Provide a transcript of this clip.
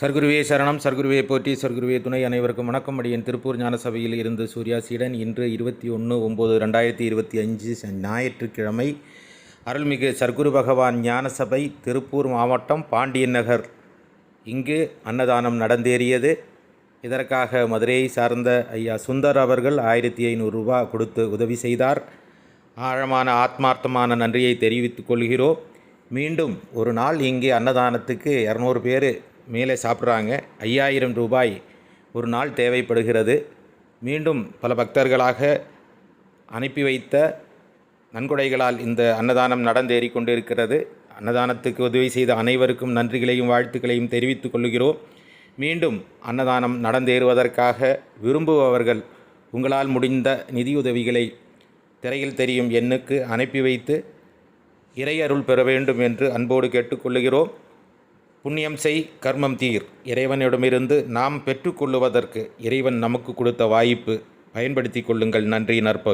சர்க்குருவே சரணம் சர்க்குருவே போற்றி சர்க்குருவே துணை அனைவருக்கும் வணக்கம். அடியன் திருப்பூர் ஞானசபையில் இருந்து சூர்யா சீடன் இன்று இருபத்தி ஒன்று ஒம்பது ரெண்டாயிரத்தி இருபத்தி அஞ்சு ஞாயிற்றுக்கிழமை. அருள்மிகு சர்க்குரு பகவான் ஞானசபை திருப்பூர் மாவட்டம் பாண்டியன் நகர். இங்கு அன்னதானம் நடந்தேறியது. இதற்காக மதுரையை சார்ந்த ஐயா சுந்தர் அவர்கள் ஆயிரத்தி ஐநூறுரூபா கொடுத்து உதவி செய்தார். ஆழமான ஆத்மார்த்தமான நன்றியை தெரிவித்துக் கொள்கிறோம். மீண்டும் ஒரு நாள் இங்கே அன்னதானத்துக்கு இரநூறு பேர் மேலே சாப்பிட்றாங்க. ஐயாயிரம் ரூபாய் ஒரு நாள் தேவைப்படுகிறது. மீண்டும் பல பக்தர்களாக அனுப்பி வைத்த நன்கொடைகளால் இந்த அன்னதானம் நடந்தேறி கொண்டிருக்கிறது. அன்னதானத்துக்கு உதவி செய்த அனைவருக்கும் நன்றிகளையும் வாழ்த்துக்களையும் தெரிவித்துக் கொள்கிறோம் மீண்டும் அன்னதானம் நடந்தேறுவதற்காக விரும்புபவர்கள் உங்களால் முடிந்த நிதியுதவிகளை திரையில் தெரியும் எண்ணுக்கு அனுப்பி வைத்து இறையருள் பெற வேண்டும் என்று அன்போடு கேட்டுக்கொள்கிறோம் புண்ணியம் செய் கர்மம் தீர். இறைவனிடமிருந்து நாம் பெற்றுக்கொள்ளுவதற்கு இறைவன் நமக்கு கொடுத்த வாய்ப்பு. பயன்படுத்தி கொள்ளுங்கள். நன்றி நற்பவி